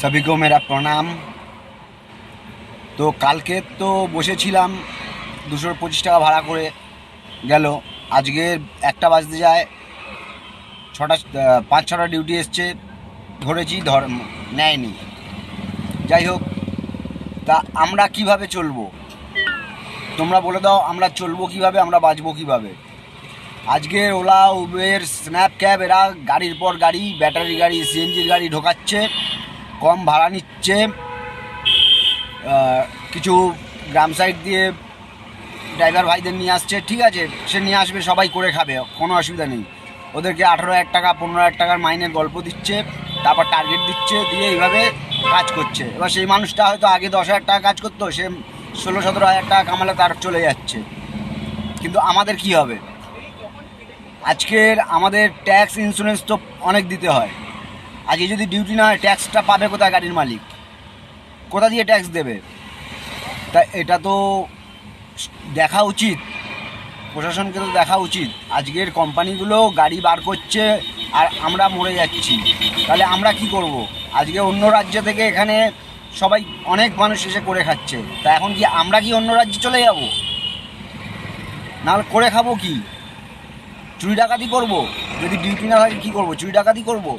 সবই মেরা প্রণাম। তো কালকে তো বসেছিলাম, দুশো পঁচিশ টাকা ভাড়া করে গেল। আজকে একটা বাজতে যায়, ছটা, পাঁচ, ছটা ডিউটি এসছে, ধরেছি, ধর, নেয়নি। যাই হোক, তা আমরা কীভাবে চলবো? তোমরা বলে দাও, আমরা চলবো কীভাবে, আমরা বাঁচবো কীভাবে? আজকে ওলা, উবের, স্ন্যাপ ক্যাব, এরা গাড়ির পর গাড়ি ব্যাটারি গাড়ি, সিএনজির গাড়ি ঢোকাচ্ছে। কম ভাড়া নিচ্ছে। কিছু গ্রাম সাইড দিয়ে ড্রাইভার ভাইদের নিয়ে আসছে। ঠিক আছে, সে নিয়ে আসবে, সবাই করে খাবে, কোনো অসুবিধা নেই। ওদেরকে আঠেরো হাজার টাকা, পনেরো হাজার টাকার মাইনের গল্প দিচ্ছে, তারপর টার্গেট দিচ্ছে, দিয়ে এইভাবে কাজ করছে। এবার সেই মানুষটা হয়তো আগে দশ হাজার টাকা কাজ করতো, সে ষোলো, সতেরো হাজার টাকা কামালে তার চলে যাচ্ছে। কিন্তু আমাদের কি হবে? আজকের আমাদের ট্যাক্স ইন্স্যুরেন্স তো অনেক দিতে হয়। আজকে যদি ডিউটি না হয় ট্যাক্সটা পাবে কোথায় গাড়ির মালিক? কোথা দিয়ে ট্যাক্স দেবে? তা এটা তো দেখা উচিত। প্রশাসনকে তো দেখা উচিত। আজকের কোম্পানিগুলো গাড়ি বার করছে আর আমরা মরে যাচ্ছি। তাহলে আমরা কি করব? আজকে অন্য রাজ্য থেকে এখানে সবাই অনেক মানুষ এসে করে খাচ্ছে। তা এখন কি আমরা কি অন্য রাজ্যে চলে যাব? নাহলে করে খাব কি? চুরি ডাকাতি করব? যদি ডিউটি না থাকে কী করব? চুরি ডাকাতি করব?